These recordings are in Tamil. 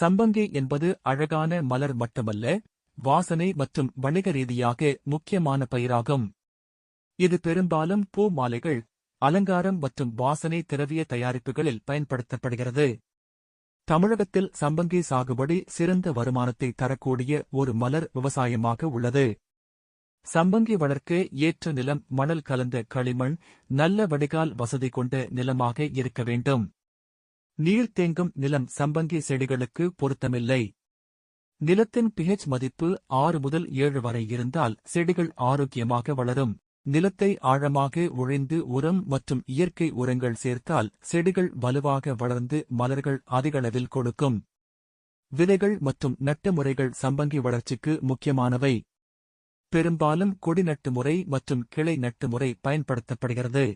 சம்பங்கி என்பது அழகான மலர் மட்டுமல்ல வாசனை மற்றும் வணிக ரீதியாக முக்கியமான பயிராகும். இது பெரும்பாலும் பூ மாலைகள் அலங்காரம் மற்றும் வாசனை திரவிய தயாரிப்புகளில் பயன்படுத்தப்படுகிறது. தமிழகத்தில் சம்பங்கி சாகுபடி சிறந்த வருமானத்தை தரக்கூடிய ஒரு மலர் விவசாயமாக உள்ளது. சம்பங்கி வளர்க்க ஏற்ற நிலம் மணல் கலந்த களிமண் நல்ல வடிகால் வசதி கொண்ட நிலமாக இருக்க வேண்டும். நீர் தேங்கும் நிலம் சம்பங்கி செடிகளுக்கு பொருத்தமில்லை. நிலத்தின் பிஹெச் மதிப்பு ஆறு முதல் ஏழு வரை இருந்தால் செடிகள் ஆரோக்கியமாக வளரும். நிலத்தை ஆழமாக உழைந்து உரம் மற்றும் இயற்கை உரங்கள் சேர்த்தால் செடிகள் வலுவாக வளர்ந்து மலர்கள் அதிகளவில் கொடுக்கும். விதைகள் மற்றும் நட்டு முறைகள் சம்பங்கி வளர்ச்சிக்கு முக்கியமானவை. பெரும்பாலும் கொடி நட்டு முறை மற்றும் கிளை நட்டு முறை பயன்படுத்தப்படுகிறது.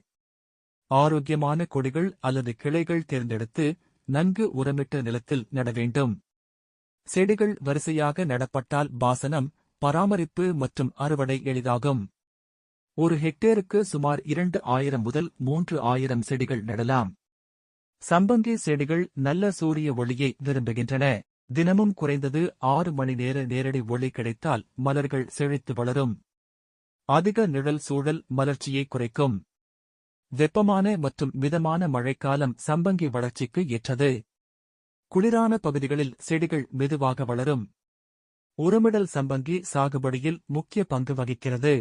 ஆரோக்கியமான கொடிகள் அல்லது கிளைகள் தேர்ந்தெடுத்து நன்கு உரமிட்ட நிலத்தில் நட வேண்டும். செடிகள் வரிசையாக நடப்பட்டால் பாசனம் பராமரிப்பு மற்றும் அறுவடை எளிதாகும். ஒரு ஹெக்டேருக்கு சுமார் இரண்டு ஆயிரம் முதல் மூன்று ஆயிரம் செடிகள் நடலாம். சம்பங்கி செடிகள் நல்ல சூரிய ஒளியை விரும்புகின்றன. தினமும் குறைந்தது ஆறு மணி நேர நேரடி ஒளி கிடைத்தால் மலர்கள் செழித்து வளரும். அதிக நிழல் சூழல் மலர்ச்சியை குறைக்கும். வெப்பமான மற்றும் மிதமான மழைக்காலம் சம்பங்கி வளர்ச்சிக்கு ஏற்றது. குளிரான பகுதிகளில் செடிகள் மெதுவாக வளரும். உரமிடல் சம்பங்கி சாகுபடியில் முக்கிய பங்கு வகிக்கிறது.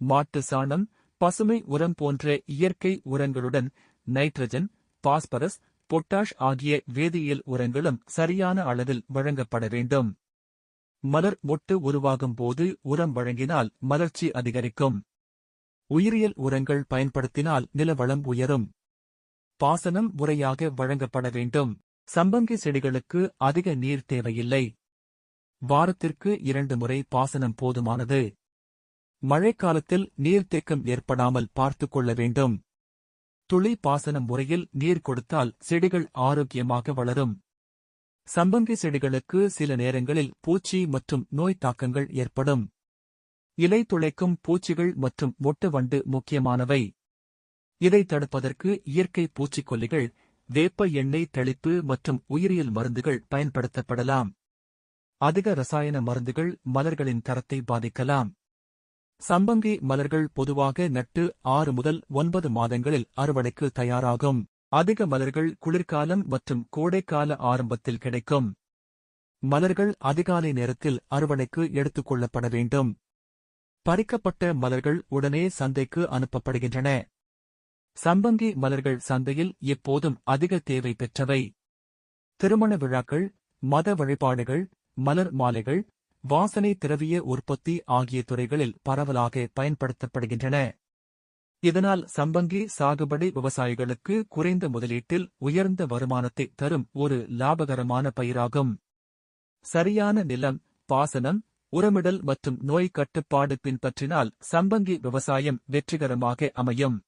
மாட்டு சாணம் பசுமை உரம் போன்ற இயற்கை உரங்களுடன் நைட்ரஜன் பாஸ்பரஸ் பொட்டாஷ் ஆகிய வேதியியல் உரங்களும் சரியான அளவில் வழங்கப்பட வேண்டும். மலர் மொட்டு உருவாகும் போது உரம் வழங்கினால் மலர்ச்சி அதிகரிக்கும். உயிரியல் உரங்கள் பயன்படுத்தினால் நிலவளம் உயரும். பாசனம் முறையாக வழங்கப்பட வேண்டும். சம்பங்கி செடிகளுக்கு அதிக நீர் தேவையில்லை. வாரத்திற்கு இரண்டு முறை பாசனம் போதுமானது. மழைக்காலத்தில் நீர்த்தேக்கம் ஏற்படாமல் பார்த்துக் கொள்ள வேண்டும். துளி பாசன முறையில் நீர் கொடுத்தால் செடிகள் ஆரோக்கியமாக வளரும். சம்பங்கி செடிகளுக்கு சில நேரங்களில் பூச்சி மற்றும் நோய் தாக்கங்கள் ஏற்படும். இலை துளைக்கும் பூச்சிகள் மற்றும் மொட்டு வண்டு முக்கியமானவை. இதை தடுப்பதற்கு இயற்கை பூச்சிக்கொல்லிகள் வேப்ப எண்ணெய் தெளிப்பு மற்றும் உயிரியல் மருந்துகள் பயன்படுத்தப்படலாம். அதிக ரசாயன மருந்துகள் மலர்களின் தரத்தை பாதிக்கலாம். சம்பங்கி மலர்கள் பொதுவாக நட்டு ஆறு முதல் ஒன்பது மாதங்களில் அறுவடைக்கு தயாராகும். அதிக மலர்கள் குளிர்காலம் மற்றும் கோடைக்கால ஆரம்பத்தில் கிடைக்கும். மலர்கள் அதிகாலை நேரத்தில் அறுவடைக்கு எடுத்துக் கொள்ளப்பட வேண்டும். பறிக்கப்பட்ட மலர்கள் உடனே சந்தைக்கு அனுப்பப்படுகின்றன. சம்பங்கி மலர்கள் சந்தையில் எப்போதும் அதிக தேவை பெற்றவை. திருமண விழாக்கள் மத வழிபாடுகள் மலர் மாலைகள் வாசனை திரவிய உற்பத்தி ஆகிய துறைகளில் பரவலாக பயன்படுத்தப்படுகின்றன. இதனால் சம்பங்கி சாகுபடி விவசாயிகளுக்கு குறைந்த முதலீட்டில் உயர்ந்த வருமானத்தை தரும் ஒரு லாபகரமான பயிராகும். சரியான நிலம் பாசனம் உரமிடல் மற்றும் நோய் கட்டுப்பாடு பின்பற்றினால் சம்பங்கி விவசாயம் வெற்றிகரமாக அமையும்.